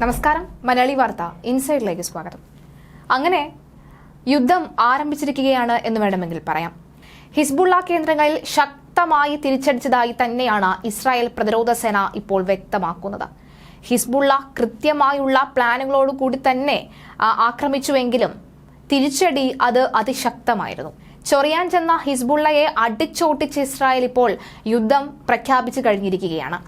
നമസ്കാരം മലയാളി വാർത്ത ഇൻസൈഡിലേക്ക് സ്വാഗതം. അങ്ങനെ യുദ്ധം ആരംഭിച്ചിരിക്കുകയാണ് എന്ന് വേണമെങ്കിൽ പറയാം. ഹിസ്ബുള്ള കേന്ദ്രങ്ങളിൽ ശക്തമായി തിരിച്ചടിച്ചതായി തന്നെയാണ് ഇസ്രായേൽ പ്രതിരോധ സേന ഇപ്പോൾ വ്യക്തമാക്കുന്നത്. ഹിസ്ബുള്ള കൃത്യമായുള്ള പ്ലാനുകളോടുകൂടി തന്നെ ആക്രമിച്ചുവെങ്കിലും തിരിച്ചടി അത് അതിശക്തമായിരുന്നു. ചൊറിയാൻ ചെന്ന ഹിസ്ബുള്ളയെ അടിച്ചോട്ടിച്ച് ഇസ്രായേൽ ഇപ്പോൾ യുദ്ധം പ്രഖ്യാപിച്ചു കഴിഞ്ഞിരിക്കുകയാണ്.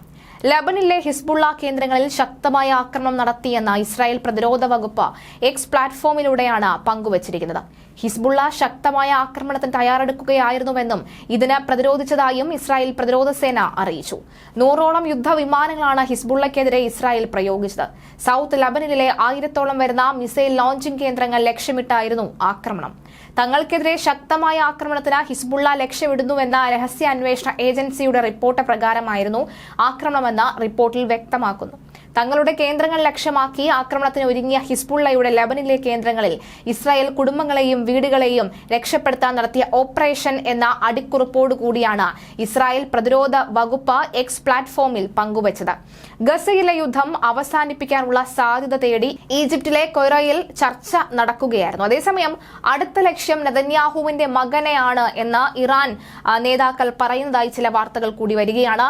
ലബനിലെ ഹിസ്ബുള്ള കേന്ദ്രങ്ങളിൽ ശക്തമായ ആക്രമണം നടത്തിയെന്ന ഇസ്രായേൽ പ്രതിരോധ വകുപ്പ് എക്സ് പ്ലാറ്റ്ഫോമിലൂടെയാണ് പങ്കുവച്ചിരിക്കുന്നത്. ഹിസ്ബുള്ള ശക്തമായ ആക്രമണത്തിന് തയ്യാറെടുക്കുകയായിരുന്നുവെന്നും ഇതിന് പ്രതിരോധിച്ചതായും ഇസ്രായേൽ പ്രതിരോധ സേന അറിയിച്ചു. നൂറോളം യുദ്ധവിമാനങ്ങളാണ് ഹിസ്ബുള്ളക്കെതിരെ ഇസ്രായേൽ പ്രയോഗിച്ചത്. സൗത്ത് ലബനിലെ ആയിരത്തോളം വരുന്ന മിസൈൽ ലോഞ്ചിംഗ് കേന്ദ്രങ്ങൾ ലക്ഷ്യമിട്ടായിരുന്നു ആക്രമണം. തങ്ങൾക്കെതിരെ ശക്തമായ ആക്രമണത്തിന് ഹിസ്ബുള്ള ലക്ഷ്യമിടുന്നുവെന്ന രഹസ്യാന്വേഷണ ഏജൻസിയുടെ റിപ്പോർട്ട് പ്രകാരമായിരുന്നു ആക്രമണമെന്ന് റിപ്പോർട്ടിൽ വ്യക്തമാക്കുന്നു. തങ്ങളുടെ കേന്ദ്രങ്ങൾ ലക്ഷ്യമാക്കി ആക്രമണത്തിന് ഒരുങ്ങിയ ഹിസ്ബുള്ളയുടെ ലബനിലെ കേന്ദ്രങ്ങളിൽ ഇസ്രായേൽ കുടുംബങ്ങളെയും വീടുകളെയും രക്ഷപ്പെടുത്താൻ നടത്തിയ ഓപ്പറേഷൻ എന്ന അടിക്കുറിപ്പോടു കൂടിയാണ് ഇസ്രായേൽ പ്രതിരോധ വകുപ്പ് എക്സ് പ്ലാറ്റ്ഫോമിൽ പങ്കുവച്ചത്. ഗസയിലെ യുദ്ധം അവസാനിപ്പിക്കാനുള്ള സാധ്യത തേടി ഈജിപ്തിലെ കൊയ്റയിൽ ചർച്ച നടക്കുകയായിരുന്നു. അതേസമയം അടുത്ത ലക്ഷ്യം നെതന്യാഹുവിന്റെ മകനെയാണ് എന്ന് ഇറാൻ നേതാക്കൾ പറയുന്നതായി ചില വാർത്തകൾ കൂടി വരികയാണ്.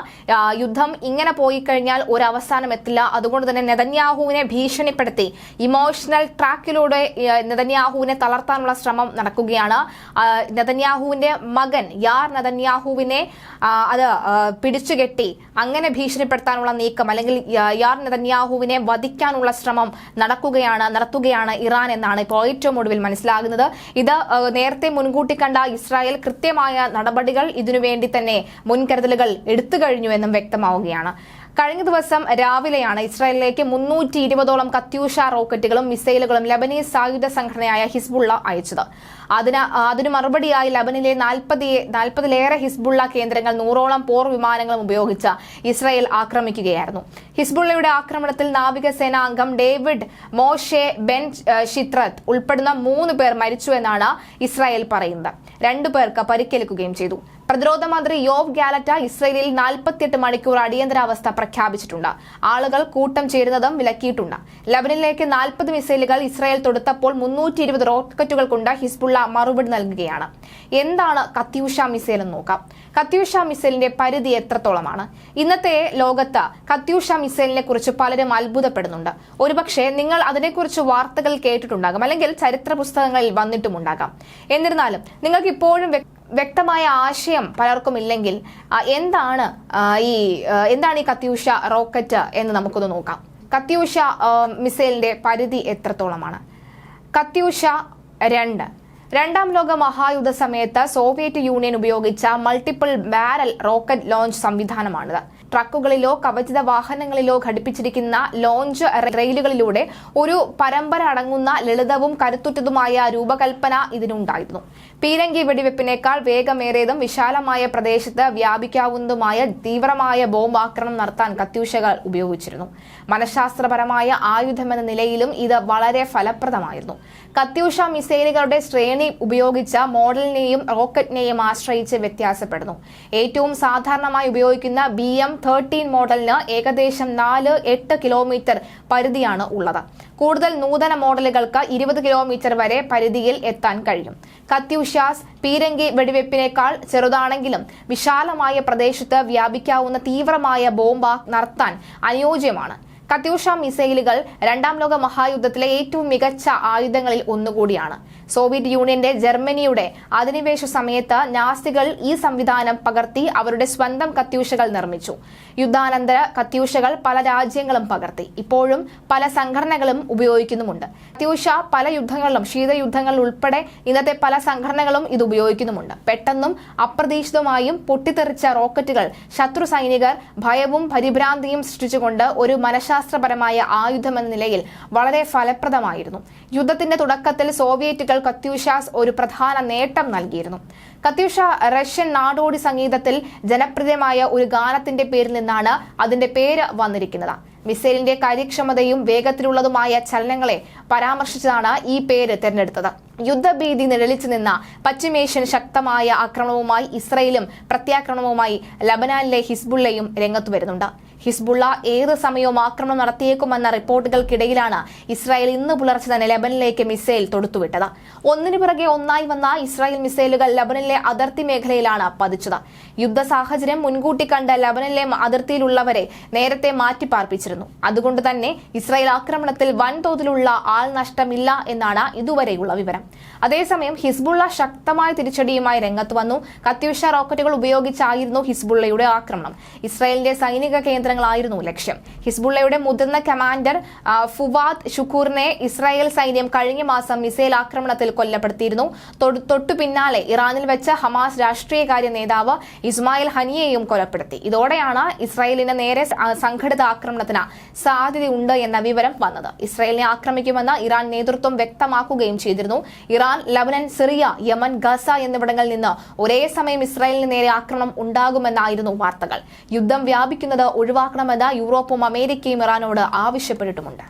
യുദ്ധം ഇങ്ങനെ പോയി കഴിഞ്ഞാൽ ഒരു അവസാനം എത്തില്ല. അതുകൊണ്ട് തന്നെ നെതന്യാഹുവിനെ ഭീഷണിപ്പെടുത്തി. ഇമോഷണൽ ട്രാക്കിലൂടെ നെതന്യാഹുവിനെ തളർത്താനുള്ള നടക്കുകയാണ്. ആ, നെതന്യാഹുവിന്റെ മകൻ യാർ നെതന്യാഹുവിനെ അത് പിടിച്ചുകെട്ടി അങ്ങനെ ഭീഷണിപ്പെടുത്താനുള്ള നീക്കം അല്ലെങ്കിൽ യാർ നെതന്യാഹുവിനെ വധിക്കാനുള്ള ശ്രമം നടക്കുകയാണ് നടത്തുകയാണ് ഇറാൻ എന്നാണ് ഇപ്പോൾ ഏറ്റവും ഒടുവിൽ മനസ്സിലാകുന്നത്. ഇത് നേരത്തെ മുൻകൂട്ടി കണ്ട ഇസ്രായേൽ കൃത്യമായ നടപടികൾ ഇതിനുവേണ്ടി തന്നെ മുൻകരുതലുകൾ എടുത്തു കഴിഞ്ഞു എന്നും വ്യക്തമാവുകയാണ്. കഴിഞ്ഞ ദിവസം രാവിലെയാണ് ഇസ്രായേലിലേക്ക് മുന്നൂറ്റി ഇരുപതോളം കത്യൂഷ റോക്കറ്റുകളും മിസൈലുകളും ലബനീസ് സായുധ സംഘടനയായ ഹിസ്ബുള്ള അയച്ചത്. അതിന് അതിനു മറുപടിയായി ലബനിലെ നാൽപ്പതി നാൽപ്പതിലേറെ ഹിസ്ബുള്ള കേന്ദ്രങ്ങൾ നൂറോളം പോർ വിമാനങ്ങളും ഉപയോഗിച്ച് ഇസ്രായേൽ ആക്രമിക്കുകയായിരുന്നു. ഹിസ്ബുള്ളയുടെ ആക്രമണത്തിൽ നാവികസേന അംഗം ഡേവിഡ് മോഷെ ബെൻ ഷിത്രത് ഉൾപ്പെടുന്ന മൂന്ന് പേർ മരിച്ചുവെന്നാണ് ഇസ്രായേൽ പറയുന്നത്. രണ്ടു പേർക്ക് പരിക്കേൽക്കുകയും ചെയ്തു. പ്രതിരോധ മന്ത്രി യോവ് ഗാലറ്റ ഇസ്രയേലിൽ നാൽപ്പത്തിയെട്ട് മണിക്കൂർ അടിയന്തരാവസ്ഥ പ്രഖ്യാപിച്ചിട്ടുണ്ട്. ആളുകൾ കൂട്ടം ചേരുന്നതും വിലക്കിയിട്ടുണ്ട്. ലബനിലേക്ക് നാൽപ്പത് മിസൈലുകൾ ഇസ്രായേൽ തൊടുത്തപ്പോൾ മുന്നൂറ്റി ഇരുപത് റോക്കറ്റുകൾ കൊണ്ട് ഹിസ്ബുള്ള മറുപടി നൽകുകയാണ്. എന്താണ് കത്യൂഷ മിസൈൽ എന്ന് നോക്കാം. കത്യൂഷ മിസൈലിന്റെ പരിധി എത്രത്തോളമാണ്? ഇന്നത്തെ ലോകത്ത് കത്യൂഷ മിസൈലിനെ കുറിച്ച് പലരും അത്ഭുതപ്പെടുന്നുണ്ട്. ഒരുപക്ഷെ നിങ്ങൾ അതിനെക്കുറിച്ച് വാർത്തകൾ കേട്ടിട്ടുണ്ടാകും അല്ലെങ്കിൽ ചരിത്ര പുസ്തകങ്ങളിൽ വന്നിട്ടുമുണ്ടാകാം. എന്നിരുന്നാലും നിങ്ങൾക്ക് ഇപ്പോഴും വ്യക്തമായ ആശയം പലർക്കും ഇല്ലെങ്കിൽ എന്താണ് ഈ എന്താണ് ഈ കത്യൂഷ റോക്കറ്റ് എന്ന് നമുക്കൊന്ന് നോക്കാം. കത്യൂഷ മിസൈലിന്റെ പരിധി എത്രത്തോളമാണ്? കത്യൂഷ രണ്ട്. രണ്ടാം ലോക മഹായുദ്ധ സമയത്ത് സോവിയറ്റ് യൂണിയൻ ഉപയോഗിച്ച മൾട്ടിപ്പിൾ ബാരൽ റോക്കറ്റ് ലോഞ്ച് സംവിധാനമാണിത്. ട്രക്കുകളിലോ കവചിത വാഹനങ്ങളിലോ ഘടിപ്പിച്ചിരിക്കുന്ന ലോഞ്ച് റെയിലുകളിലൂടെ ഒരു പരമ്പര അടങ്ങുന്ന ലളിതവും കരുത്തുറ്റതുമായ രൂപകൽപ്പന ഇതിനുണ്ടായിരുന്നു. പീരങ്കി വെടിവെപ്പിനേക്കാൾ വേഗമേറിയതും വിശാലമായ പ്രദേശത്ത് വ്യാപിക്കാവുന്നതുമായ തീവ്രമായ ബോംബ് ആക്രമണം നടത്താൻ കത്യൂഷകൾ ഉപയോഗിച്ചിരുന്നു. മനഃശാസ്ത്രപരമായ ആയുധമെന്ന നിലയിലും ഇത് വളരെ ഫലപ്രദമായിരുന്നു. കത്യൂഷ മിസൈലുകളുടെ ശ്രേണി ഉപയോഗിച്ച മോഡലിനെയും റോക്കറ്റിനെയും ആശ്രയിച്ച് വ്യത്യാസപ്പെടുന്നു. ഏറ്റവും സാധാരണമായി ഉപയോഗിക്കുന്ന ബി എം തേർട്ടീൻ മോഡലിന് ഏകദേശം നാല് എട്ട് കിലോമീറ്റർ പരിധിയാണ് ഉള്ളത്. കൂടുതൽ നൂതന മോഡലുകൾക്ക് ഇരുപത് കിലോമീറ്റർ വരെ പരിധിയിൽ എത്താൻ കഴിയും. കത്യൂഷാസ് പീരങ്കി വെടിവെപ്പിനേക്കാൾ ചെറുതാണെങ്കിലും വിശാലമായ പ്രദേശത്ത് വ്യാപിക്കാവുന്ന തീവ്രമായ ബോംബ് നടത്താൻ അനുയോജ്യമാണ്. കത്യൂഷ മിസൈലുകൾ രണ്ടാം ലോക മഹായുദ്ധത്തിലെ ഏറ്റവും മികച്ച ആയുധങ്ങളിൽ ഒന്നുകൂടിയാണ്. സോവിയറ്റ് യൂണിയന്റെ ജർമ്മനിയുടെ അധിനിവേശ സമയത്ത് നാസികൾ ഈ സംവിധാനം പകർത്തി അവരുടെ സ്വന്തം കത്യൂഷകൾ നിർമ്മിച്ചു. യുദ്ധാനന്തര കത്യൂഷകൾ പല രാജ്യങ്ങളും പകർത്തി. ഇപ്പോഴും പല സംഘടനകളും ഉപയോഗിക്കുന്നുമുണ്ട്. കത്യൂഷ പല യുദ്ധങ്ങളിലും ശീതയുദ്ധങ്ങളിൽ ഉൾപ്പെടെ ഇന്നത്തെ പല സംഘടനകളും ഇത് ഉപയോഗിക്കുന്നുമുണ്ട്. പെട്ടെന്നും അപ്രതീക്ഷിതമായും പൊട്ടിത്തെറിച്ച റോക്കറ്റുകൾ ശത്രു സൈനികർ ഭയവും പരിഭ്രാന്തിയും സൃഷ്ടിച്ചുകൊണ്ട് ഒരു മനഃശാസ്ത്രപരമായ ആയുധമെന്ന നിലയിൽ വളരെ ഫലപ്രദമായിരുന്നു. യുദ്ധത്തിന്റെ തുടക്കത്തിൽ സോവിയറ്റുകൾ കത്യൂഷാസ് ഒരു പ്രധാന നേട്ടം നൽകിയിരുന്നു. കത്യൂഷ റഷ്യൻ നാടോടി സംഗീതത്തിൽ ജനപ്രിയമായ ഒരു ഗാനത്തിന്റെ പേരിൽ നിന്നാണ് അതിന്റെ പേര് വന്നിരിക്കുന്നത്. മിസൈലിന്റെ കാര്യക്ഷമതയും വേഗത്തിലുള്ളതുമായ ചലനങ്ങളെ പരാമർശിച്ചതാണ് ഈ പേര് തിരഞ്ഞെടുത്തത്. യുദ്ധഭീതി നിഴലിച്ചു നിന്ന പശ്ചിമേഷ്യൻ ശക്തമായ ആക്രമണവുമായി ഇസ്രയേലും പ്രത്യാക്രമണവുമായി ലബനാനിലെ ഹിസ്ബുള്ളയും രംഗത്തു വരുന്നുണ്ട്. ഹിസ്ബുള്ള ഏത് സമയവും ആക്രമണം നടത്തിയേക്കുമെന്ന റിപ്പോർട്ടുകൾക്കിടയിലാണ് ഇസ്രായേൽ ഇന്ന് പുലർച്ചെ തന്നെ ലബനിലേക്ക് മിസൈൽ തൊടുത്തുവിട്ടത്. ഒന്നിനു പിറകെ ഒന്നായി വന്ന ഇസ്രായേൽ മിസൈലുകൾ ലബനിലെ അതിർത്തി മേഖലയിലാണ് പതിച്ചത്. യുദ്ധ സാഹചര്യം മുൻകൂട്ടി കണ്ട് ലബനിലെ അതിർത്തിയിലുള്ളവരെ നേരത്തെ മാറ്റിപ്പാർപ്പിച്ചിരുന്നു. അതുകൊണ്ട് തന്നെ ഇസ്രായേൽ ആക്രമണത്തിൽ വൻതോതിലുള്ള ആൾനഷ്ടമില്ല എന്നാണ് ഇതുവരെയുള്ള വിവരം. അതേസമയം ഹിസ്ബുള്ള ശക്തമായ തിരിച്ചടിയുമായി രംഗത്ത് വന്നു. കത്യൂഷ റോക്കറ്റുകൾ ഉപയോഗിച്ചായിരുന്നു ഹിസ്ബുള്ളയുടെ ആക്രമണം. ഇസ്രായേലിന്റെ സൈനിക കേന്ദ്രങ്ങളായിരുന്നു ലക്ഷ്യം. ഹിസ്ബുള്ളയുടെ മുതിർന്ന കമാൻഡർ ഫുവാദ് ഷുക്കൂറിനെ ഇസ്രായേൽ സൈന്യം കഴിഞ്ഞ മാസം മിസൈൽ ആക്രമണത്തിൽ കൊല്ലപ്പെടുത്തിയിരുന്നു. തൊട്ടു- പിന്നാലെ ഇറാനിൽ വെച്ച ഹമാസ് രാഷ്ട്രീയകാര്യ നേതാവ് ഇസ്മായിൽ ഹനിയെയും കൊലപ്പെടുത്തി. ഇതോടെയാണ് ഇസ്രായേലിന് നേരെ സംഘടിത ആക്രമണത്തിന് സാധ്യതയുണ്ട് എന്ന വിവരം വന്നത്. ഇസ്രായേലിനെ ആക്രമിക്കുമെന്ന് ഇറാൻ നേതൃത്വം വ്യക്തമാക്കുകയും ചെയ്തിരുന്നു. Iran Lebanon Syria Yemen Gaza എന്നിവിടങ്ങളിൽ നിന്ന് ഒരേ സമയം ഇസ്രായേലിന് നേരെ ആക്രമണം ഉണ്ടാകുമെന്നായിരുന്നു വാർത്തകൾ. യുദ്ധം വ്യാപിക്കുന്നത് ഒഴിവാക്കണമെന്ന് യൂറോപ്പും അമേരിക്കയും ഇറാനോട് ആവശ്യപ്പെട്ടിട്ടുമുണ്ട്.